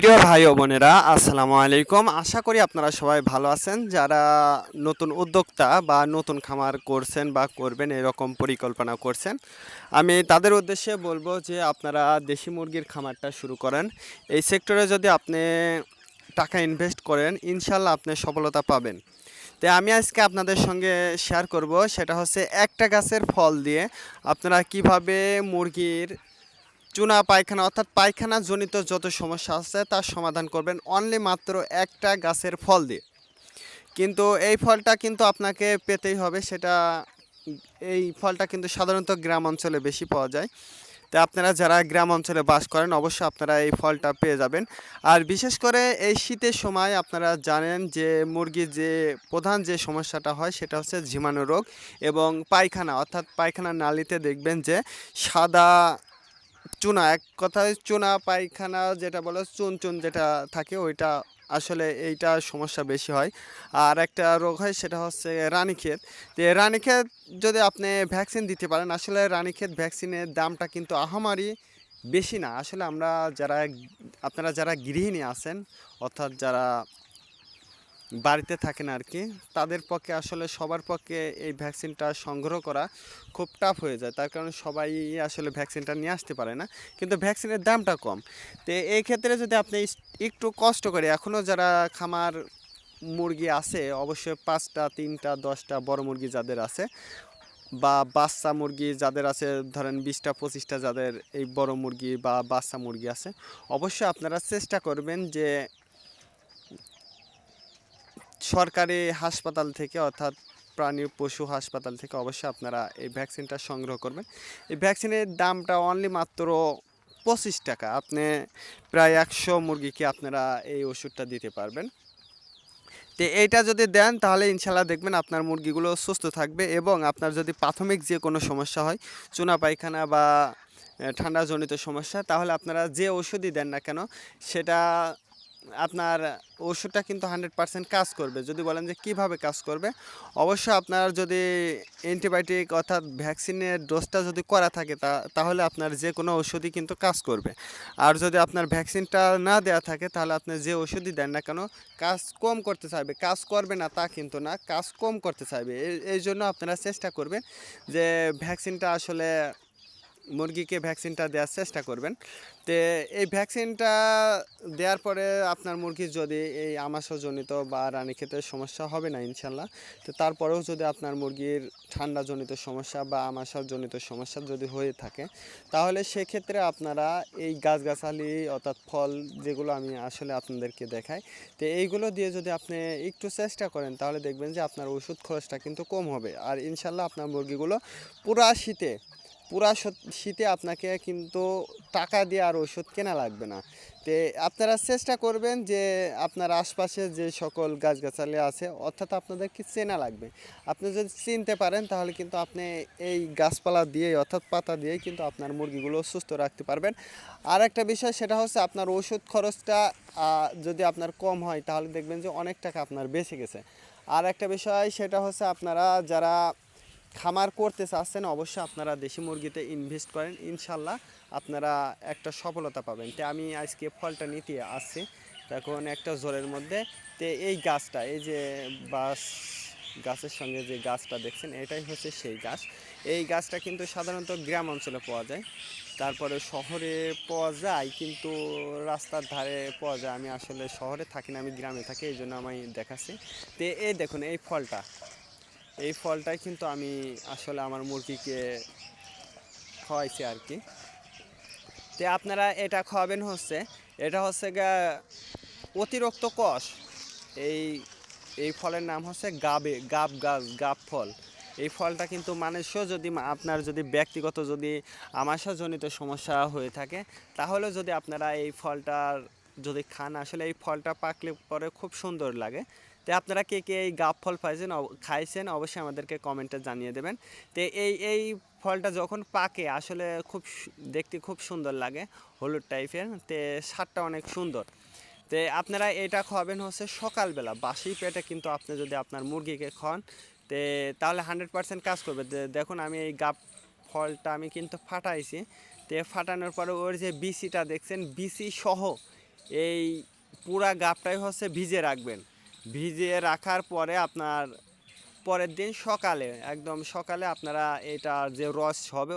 প্রিয় ভাই ও বোনেরা, আসসালামু আলাইকুম। আশা করি আপনারা সবাই ভালো আছেন। যারা নতুন উদ্যোক্তা বা নতুন খামার করছেন বা করবেন, এরকম পরিকল্পনা করছেন, আমি তাদের উদ্দেশ্যে বলব যে আপনারা দেশি মুরগির খামারটা শুরু করেন। এই সেক্টরে যদি আপনি টাকা ইনভেস্ট করেন, ইনশাল্লাহ আপনি সফলতা পাবেন। তো আমি আজকে আপনাদের সঙ্গে শেয়ার করব, সেটা হচ্ছে একটা গাছের ফল দিয়ে আপনারা কীভাবে মুরগির চুনা পায়খানা অর্থাৎ পায়খানা জনিত যত সমস্যা আছে তার সমাধান করবেন অনলি মাত্র একটা গাছের ফল দিয়ে। কিন্তু এই ফলটা কিন্তু আপনাকে পেতেই হবে, সেটা এই ফলটা কিন্তু সাধারণত গ্রাম অঞ্চলে বেশি পাওয়া যায়। তো আপনারা যারা গ্রাম অঞ্চলে বাস করেন, অবশ্যই আপনারা এই ফলটা পেয়ে যাবেন। আর বিশেষ করে এই শীতের সময় আপনারা জানেন যে মুরগির যে প্রধান যে সমস্যাটা হয়, সেটা হচ্ছে ঝিমানো রোগ এবং পায়খানা। অর্থাৎ পায়খানা নালিতে দেখবেন যে সাদা চুনা, এক কথায় চুনা, পায়খানা যেটা বলে চুন চুন যেটা থাকে ওইটা আসলে এইটা সমস্যা বেশি হয়। আর একটা রোগ হয় সেটা হচ্ছে রানীক্ষেত। এই রানীক্ষেত যদি আপনি ভ্যাকসিন দিতে পারেন, আসলে রানীক্ষেত ভ্যাকসিনের দামটা কিন্তু আহামারি বেশি না। আসলে আমরা যারা, আপনারা যারা গৃহিণী আছেন, অর্থাৎ যারা বাড়িতে থাকেন আর কি, তাদের পক্ষে আসলে সবার পক্ষে এই ভ্যাকসিনটা সংগ্রহ করা খুব টাফ হয়ে যায়। তার কারণে সবাই আসলে ভ্যাকসিনটা নিয়ে আসতে পারে না। কিন্তু ভ্যাকসিনের দামটা কম। তো এই ক্ষেত্রে যদি আপনি একটু কষ্ট করে এখনও যারা খামার মুরগি আছে, অবশ্যই পাঁচটা, তিনটা, দশটা বড় মুরগি যাদের আছে বা বাচ্চা মুরগি যাদের আছে, ধরেন বিশটা, পঁচিশটা যাদের এই বড় মুরগি বা বাচ্চা মুরগি আছে, অবশ্যই আপনারা চেষ্টা করবেন যে সরকারি হাসপাতাল থেকে অর্থাৎ প্রাণী পশু হাসপাতাল থেকে অবশ্যই আপনারা এই ভ্যাকসিনটা সংগ্রহ করবেন। এই ভ্যাকসিনের দামটা অনলি মাত্র পঁচিশ টাকা। আপনি প্রায় একশো মুরগিকে আপনারা এই ওষুধটা দিতে পারবেন। তো এইটা যদি দেন, তাহলে ইনশাল্লাহ দেখবেন আপনার মুরগিগুলো সুস্থ থাকবে এবং আপনার যদি প্রাথমিক যে কোনো সমস্যা হয়, চুনা পায়খানা বা ঠান্ডাজনিত সমস্যা, তাহলে আপনারা যে ওষুধই দেন না কেন, সেটা আপনার ওষুধটা কিন্তু হান্ড্রেড পার্সেন্ট কাজ করবে। যদি বলেন যে কীভাবে কাজ করবে, অবশ্যই আপনার যদি অ্যান্টিবায়োটিক অর্থাৎ ভ্যাকসিনের ডোজটা যদি করা থাকে, তা, তাহলে আপনার যে কোনো ওষুধই কিন্তু কাজ করবে। আর যদি আপনার ভ্যাকসিনটা না দেওয়া থাকে, তাহলে আপনি যে ওষুধই দেন না কেন, কাজ কম করতে চাইবে। কাজ করবে না তা কিন্তু না, কাজ কম করতে চাইবে। এই জন্য আপনারা চেষ্টা করবেন যে ভ্যাকসিনটা আসলে মুরগিকে ভ্যাকসিনটা দেওয়ার চেষ্টা করবেন। তো এই ভ্যাকসিনটা দেওয়ার পরে আপনার মুরগির যদি এই আমাশজনিত বা রানী রানীক্ষেতের সমস্যা হবে না ইনশাল্লাহ, তো তারপরেও যদি আপনার মুরগির ঠান্ডাজনিত সমস্যা বা আমাশাজনিত সমস্যা যদি হয়ে থাকে, তাহলে সেক্ষেত্রে আপনারা এই গাছগাছালি অর্থাৎ ফল যেগুলো আমি আসলে আপনাদেরকে দেখাই, তো এইগুলো দিয়ে যদি আপনি একটু চেষ্টা করেন, তাহলে দেখবেন যে আপনার ওষুধ খরচটা কিন্তু কম হবে। আর ইনশাল্লাহ আপনার মুরগিগুলো পুরা শীতে পুরা শীতে আপনাকে কিন্তু টাকা দিয়ে আর ওষুধ কেনা লাগবে না। তে আপনারা চেষ্টা করবেন যে আপনার আশপাশে যে সকল গাছগাছালি আছে, অর্থাৎ আপনাদেরকে চেনা লাগবে। আপনি যদি চিনতে পারেন, তাহলে কিন্তু আপনি এই গাছপালা দিয়েই, অর্থাৎ পাতা দিয়েই কিন্তু আপনার মুরগিগুলো সুস্থ রাখতে পারবেন। আর একটা বিষয়, সেটা হচ্ছে আপনার ওষুধ খরচটা যদি আপনার কম হয়, তাহলে দেখবেন যে অনেক টাকা আপনার বেঁচে গেছে। আর একটা বিষয়, সেটা হচ্ছে আপনারা যারা খামার করতে চাচ্ছেন, অবশ্যই আপনারা দেশি মুরগিতে ইনভেস্ট করেন। ইনশাল্লাহ আপনারা একটা সফলতা পাবেন। তো আমি আজকে ফলটা নিতে আসছি। এখন একটা জোরের মধ্যে। তে এই গাছটা, এই যে বাস, গাছের সঙ্গে যে গাছটা দেখছেন, এটাই হচ্ছে সেই গাছ। এই গাছটা কিন্তু সাধারণত গ্রাম অঞ্চলে পাওয়া যায়। তারপরে শহরে পাওয়া যায়, কিন্তু রাস্তার ধারে পাওয়া যায়। আমি আসলে শহরে থাকি না, আমি গ্রামে থাকি, এই জন্য আমি দেখাচ্ছি। তো এই দেখুন, এই ফলটা। এই ফলটাই কিন্তু আমি আসলে আমার মুরগিকে খাওয়াইছি আর কি। তো আপনারা এটা খাওয়াবেন হচ্ছে, এটা হচ্ছে গা অতিরিক্ত কষ। এই এই ফলের নাম হচ্ছে গাবে, গাব গাছ, গাব ফল। এই ফলটা কিন্তু মানুষও যদি আপনার যদি ব্যক্তিগত যদি আমাশাজনিত সমস্যা হয়ে থাকে, তাহলে যদি আপনারা এই ফলটার যদি খান, আসলে এই ফলটা পাকলে পরে খুব সুন্দর লাগে। তো আপনারা কে কে এই গাব ফল পাইছেন খাইছেন অবশ্যই আমাদেরকে কমেন্টে জানিয়ে দেবেন। তো এই এই ফলটা যখন পাকে, আসলে খুব দেখতে খুব সুন্দর লাগে, হলুদ টাইপের তো স্বাদটা অনেক সুন্দর। তো আপনারা এটা খাওয়াবেন হচ্ছে সকালবেলা, বাসি পেটে কিন্তু আপনি যদি আপনার মুরগিকে খাওয়ান, তে তাহলে হান্ড্রেড পার্সেন্ট কাজ করবে। দেখুন আমি এই গাব ফলটা আমি কিন্তু ফাটাইছি, তো ফাটানোর পরে ওর যে বিসিটা দেখছেন বিসি সহ এই পুরা গাবটাই হচ্ছে ভিজে রাখবেন। ভিজিয়ে রাখার পরে আপনার পরের দিন সকালে একদম সকালে আপনারা এটার যে রস হবে